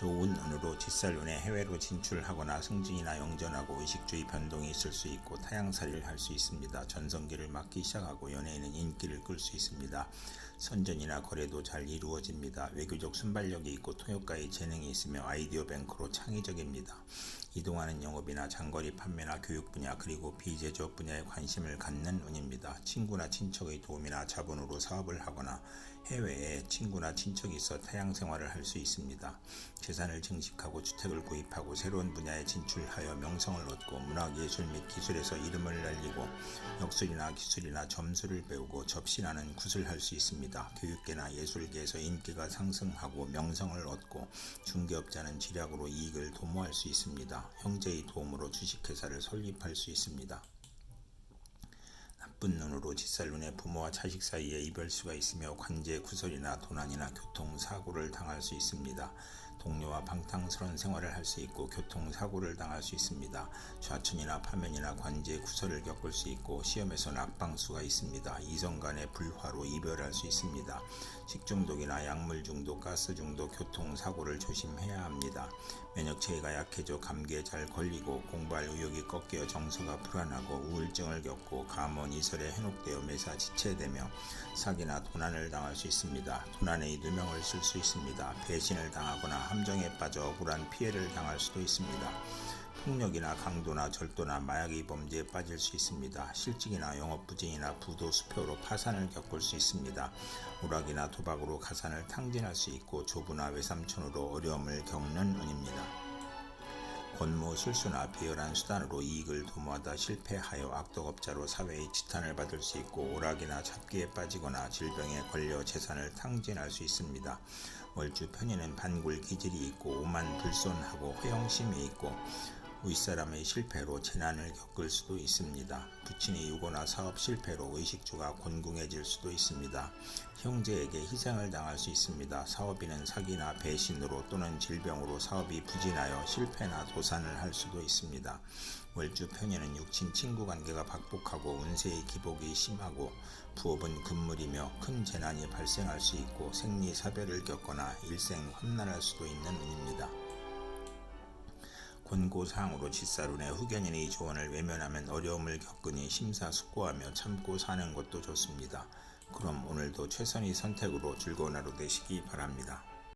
좋은 운으로 뒷살눈에 해외로 진출하거나 승진이나 영전하고 의식주의 변동이 있을 수 있고 타양살이를 할 수 있습니다. 전성기를 맞기 시작하고 연예인은 인기를 끌 수 있습니다. 선전이나 거래도 잘 이루어집니다. 외교적 순발력이 있고 통역가의 재능이 있으며 아이디어 뱅크로 창의적입니다. 이동하는 영업이나 장거리 판매나 교육 분야 그리고 비제조업 분야에 관심을 갖는 운입니다. 친구나 친척의 도움이나 자본으로 사업을 하거나 해외에 친구나 친척이 있어 타양 생활을 할 수 있습니다. 재산을 증식하고 주택을 구입하고 새로운 분야에 진출하여 명성을 얻고 문학, 예술 및 기술에서 이름을 날리고 역술이나 기술이나 점수를 배우고 접신하는 굿을 할 수 있습니다. 교육계나 예술계에서 인기가 상승하고 명성을 얻고 중개업자는 지략으로 이익을 도모할 수 있습니다. 형제의 도움으로 주식회사를 설립할 수 있습니다. 나쁜 눈으로 짓살 눈에 부모와 자식 사이에 이별수가 있으며 관제 구설이나 도난이나 교통사고를 당할 수 있습니다. 동료와 방탕스러운 생활을 할 수 있고 교통사고를 당할 수 있습니다. 좌천이나 파면이나 관제 구설을 겪을 수 있고 시험에서 낙방수가 있습니다. 이성 간의 불화로 이별할 수 있습니다. 식중독이나 약물 중독, 가스 중독, 교통사고를 조심해야 합니다. 면역체계가 약해져 감기에 잘 걸리고 공부할 의욕이 꺾여 정서가 불안하고 우울증을 겪고 감원 이설에 현혹되어 매사 지체되며 사기나 도난을 당할 수 있습니다. 도난의 누명을 쓸 수 있습니다. 배신을 당하거나 함정에 빠져 억울한 피해를 당할 수도 있습니다. 폭력이나 강도나 절도나 마약의 범죄에 빠질 수 있습니다. 실직이나 영업부진이나 부도 수표로 파산을 겪을 수 있습니다. 오락이나 도박으로 가산을 탕진할 수 있고 조부나 외삼촌으로 어려움을 겪는 운입니다. 권무 실수나 비열한 수단으로 이익을 도모하다 실패하여 악덕업자로 사회의 지탄을 받을 수 있고 오락이나 잡기에 빠지거나 질병에 걸려 재산을 탕진할 수 있습니다. 월주 편인은 반굴 기질이 있고 오만 불손하고 허영심이 있고 윗사람의 실패로 재난을 겪을 수도 있습니다. 부친이 유고나 사업 실패로 의식주가 곤궁해질 수도 있습니다. 형제에게 희생을 당할 수 있습니다. 사업인은 사기나 배신으로 또는 질병으로 사업이 부진하여 실패나 도산을 할 수도 있습니다. 월주 편인은 육친 친구 관계가 박복하고 운세의 기복이 심하고 부업은 금물이며 큰 재난이 발생할 수 있고 생리사별을 겪거나 일생 험난할 수도 있는 운입니다. 권고사항으로 짓사룬의 후견인의 조언을 외면하면 어려움을 겪으니 심사숙고하며 참고 사는 것도 좋습니다. 그럼 오늘도 최선의 선택으로 즐거운 하루 되시기 바랍니다.